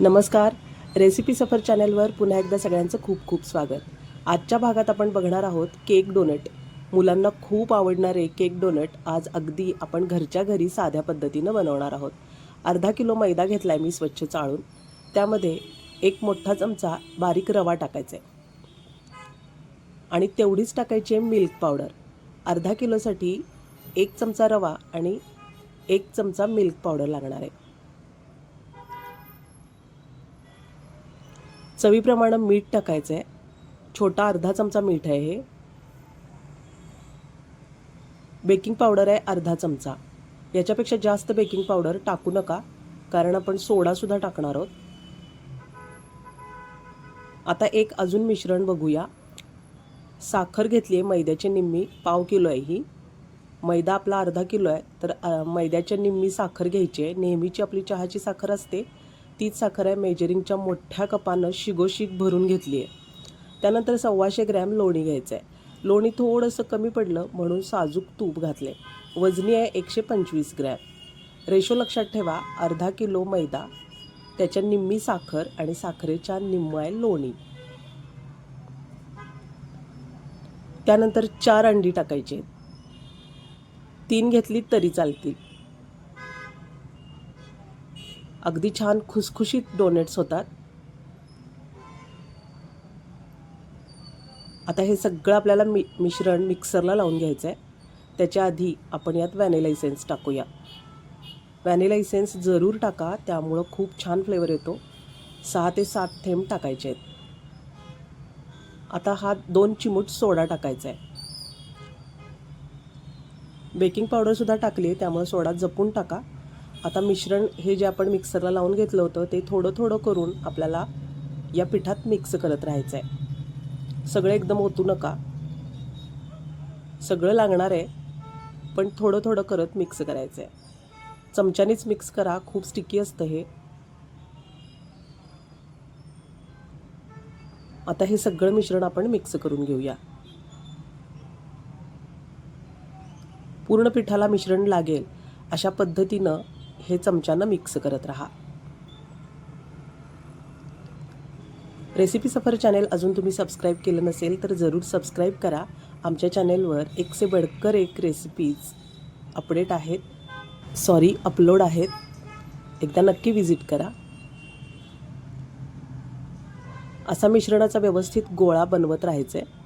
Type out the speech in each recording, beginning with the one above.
नमस्कार. रेसिपी सफर चॅनलवर पुन्हा एकदा सगळ्यांचं खूप खूप स्वागत. आजच्या भागात आपण बघणार आहोत केक डोनट. मुलांना खूप आवडणारे केक डोनट आज अगदी आपण घरच्या घरी साध्या पद्धतीनं बनवणार आहोत. अर्धा किलो मैदा घेतला आहे मी स्वच्छ चाळून. त्यामध्ये एक मोठा चमचा बारीक रवा टाकायचा आहे आणि तेवढीच टाकायची आहे मिल्क पावडर. अर्धा किलोसाठी एक चमचा रवा आणि एक चमचा मिल्क पावडर लागणार आहे. चवीप्रमाणे मीठ टाकायचं आहे छोटा अर्धा चमचा मीठ आहे हे. बेकिंग पावडर आहे अर्धा चमचा. याच्यापेक्षा जास्त बेकिंग पावडर टाकू नका कारण आपण सोडासुद्धा टाकणार आहोत. आता एक अजून मिश्रण बघूया. साखर घेतली आहे मैद्याची निम्मी पाव किलो आहे ही. मैदा आपला अर्धा किलो आहे तर मैद्याच्या निम्मी साखर घ्यायची आहे. नेहमीची आपली चहाची साखर असते. तीच साखर आहे मेजरिंगच्या मोठ्या कपानं शिगोशिग भरून घेतली आहे त्यानंतर सव्वाशे ग्रॅम लोणी घ्यायचं आहे लोणी थोडंसं कमी पडलं म्हणून साजूक तूप घातले वजनी आहे एकशे पंचवीस ग्रॅम. रेशो लक्षात ठेवा अर्धा किलो मैदा त्याच्या निम्मी साखर आणि साखरेच्या निम्म आहे लोणी. त्यानंतर चार अंडी टाकायची. तीन घेतली तरी चालतील. अगदी छान खुसखुशीत डोनेट्स होतात. आता हे सगळं आपल्याला मि मिश्रण मिक्सरला लावून घ्यायचं आहे त्याच्या आधी आपण यात व्हॅनिला इसेन्स टाकूया. व्हॅनिला इसेन्स जरूर टाका त्यामुळं खूप छान फ्लेवर येतो. सहा ते सात थेंब टाकायचे आहेत. आता हा दोन चिमूट सोडा टाकायचा आहे बेकिंग पावडरसुद्धा टाकली आहे त्यामुळे सोडा जपून टाका. आता मिश्रण हे जे आपण मिक्सरला लावून घेतलं होतं ते थोडं थोडं करून आपल्याला या पिठात मिक्स करत राहायचं आहे सगळं एकदम ओतू नका. सगळं लागणार आहे पण थोडं थोडं करत मिक्स करायचं आहे चमच्यानेच मिक्स करा खूप स्टिकी असतं हे. आता हे सगळं मिश्रण आपण मिक्स करून घेऊया. पूर्ण पिठाला मिश्रण लागेल अशा पद्धतीनं हे चमच्यानं मिक्स करत राहा. रेसिपी सफर चॅनेल अजून तुम्ही सबस्क्राईब केलं नसेल तर जरूर सबस्क्राईब करा. आमच्या चॅनेलवर एक से बडकर एक रेसिपीज अपडेट आहेत. सॉरी अपलोड आहेत. एकदा नक्की विजिट करा. असा मिश्रणाचा व्यवस्थित गोळा बनवत राहायचा आहे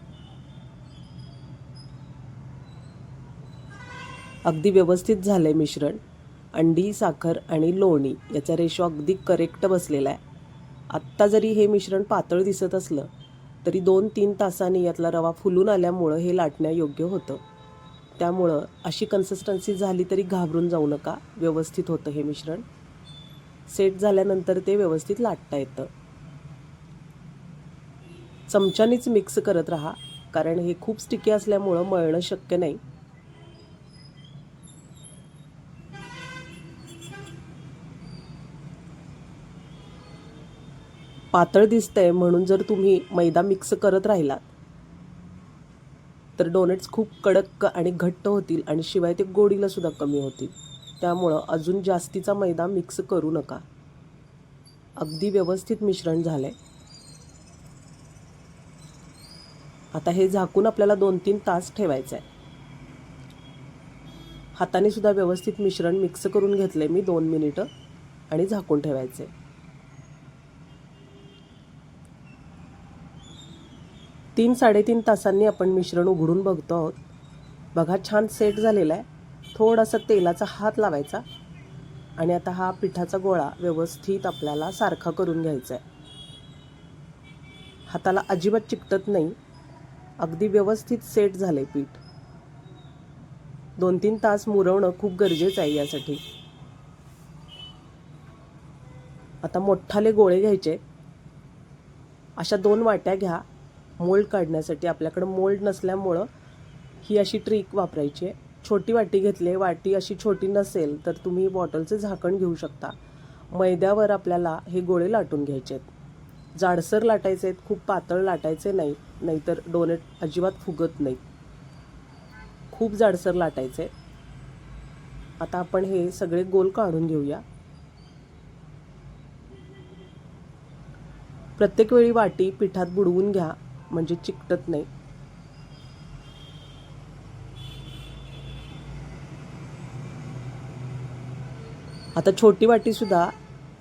अगदी व्यवस्थित झालं आहे मिश्रण. अंडी साखर आणि लोणी याचा रेशो अगदी करेक्ट बसलेला आहे. आत्ता जरी हे मिश्रण पातळ दिसत असलं तरी दोन तीन तासांनी यातला रवा फुलून आल्यामुळं हे लाटण्यायोग्य होतं. त्यामुळं अशी कन्सिस्टन्सी झाली तरी घाबरून जाऊ नका व्यवस्थित होतं हे मिश्रण. सेट झाल्यानंतर ते व्यवस्थित लाटता येतं. चमच्यानेच मिक्स करत राहा कारण हे खूप स्टिकी असल्यामुळं मळणं शक्य नाही. पातळ दिसतंय म्हणून जर तुम्ही मैदा मिक्स करत राहिलात तर डोनेट्स खूप कडक आणि घट्ट होतील आणि शिवाय ते गोडीला सुद्धा कमी होतील. त्यामुळं अजून जास्तीचा मैदा मिक्स करू नका. अगदी व्यवस्थित मिश्रण झालं आहे आता हे झाकून आपल्याला दोन तीन तास ठेवायचं आहे हाताने सुद्धा व्यवस्थित मिश्रण मिक्स करून घेतलं आहे मी दोन मिनिटं आणि झाकून ठेवायचे तीन साडेतीन तासांनी आपण मिश्रण उघडून बघतो आहोत. बघा छान सेट झालेला आहे. थोडासा तेलाचा हात लावायचा आणि आता हा पिठाचा गोळा व्यवस्थित आपल्याला सारखा करून घ्यायचा आहे. हाताला अजिबात चिकटत नाही. अगदी व्यवस्थित सेट झाले पीठ. दोन तीन तास मुरवणं खूप गरजेचं आहे यासाठी. आता मोठाले गोळे घ्यायचे. अशा दोन वाट्या घ्या. मोल्ड काढण्यासाठी आपल्याकडं मोल्ड नसल्यामुळं ही अशी ट्रिक वापरायची आहे. छोटी वाटी घेतली वाटी अशी छोटी नसेल तर तुम्ही बॉटलचं झाकण घेऊ शकता. मैद्यावर आपल्याला हे गोळे लाटून घ्यायचे आहेत. जाडसर लाटायचे आहेत. खूप पातळ लाटायचे नाही. नाहीतर डोनेट अजिबात फुगत नाही. खूप जाडसर लाटायचे आता आपण हे सगळे गोल काढून घेऊया. प्रत्येक वेळी वाटी पिठात बुडवून घ्या. म्हणजे चिकटत नाही. आता छोटी वाटीसुद्धा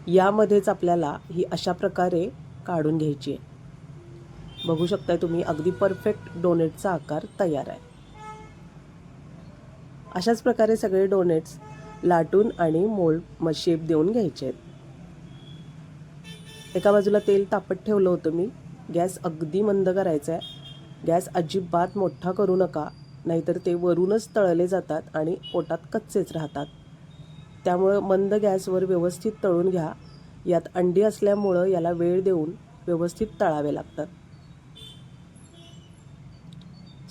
यामध्येच आपल्याला ही अशा प्रकारे काढून घ्यायची आहे. बघू शकताय तुम्ही अगदी परफेक्ट डोनेटचा आकार तयार आहे. अशाच प्रकारे सगळे डोनेट्स लाटून आणि मोल्ड शेप देऊन घ्यायचे आहेत. एका बाजूला तेल तापत ठेवलं होतं मी. गॅस अगदी मंद करायचा आहे गॅस अजिबात मोठा करू नका नाहीतर ते वरूनच तळले जातात आणि पोटात कच्चेच राहतात. त्यामुळं मंद गॅसवर व्यवस्थित तळून घ्या. यात अंडी असल्यामुळं याला वेळ देऊन व्यवस्थित तळावे लागतात.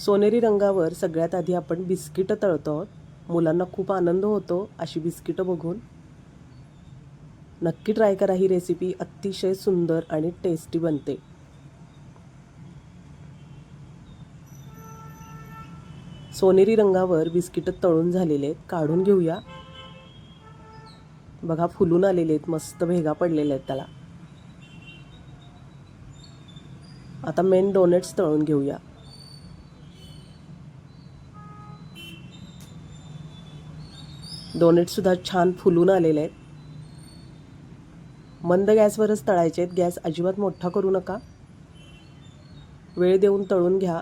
सोनेरी रंगावर सगळ्यात आधी आपण बिस्किटं तळतो आहोत. मुलांना खूप आनंद होतो अशी बिस्किटं बघून. नक्की ट्राय करा ही रेसिपी. अतिशय सुंदर आणि टेस्टी बनते. सोनेरी रंगावर बिस्किटं तळून झालेले आहेत. काढून घेऊया. बघा फुलून आलेले आहेत. मस्त भेगा पडलेल्या आहेत त्याला. आता मेन डोनेट्स तळून घेऊया. डोनेट्ससुद्धा छान फुलून आलेले आहेत. मंद गॅसवरच तळायचे आहेत. गॅस अजिबात मोठा करू नका. वेळ देऊन तळून घ्या.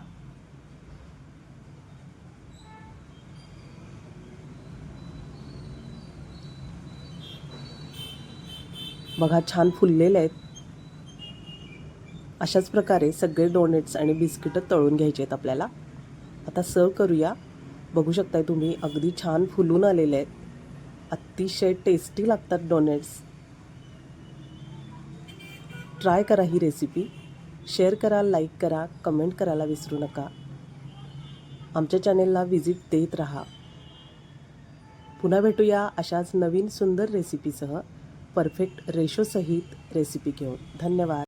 बघा छान फुललेले आहेत. अशाच प्रकारे सगळे डोनेट्स आणि बिस्किटं तळून घ्यायचे आहेत आपल्याला. आता सर्व करूया. बघू शकताय तुम्ही अगदी छान फुलून आलेले आहेत. अतिशय टेस्टी लागतात डोनेट्स ट्राय करा ही रेसिपी शेअर करा लाईक करा कमेंट करायला विसरू नका. आमच्या चॅनेलला व्हिजिट देत राहा. पुन्हा भेटूया अशाच नवीन सुंदर रेसिपीसह परफेक्ट रेशोसहित रेसिपी घेऊन. धन्यवाद.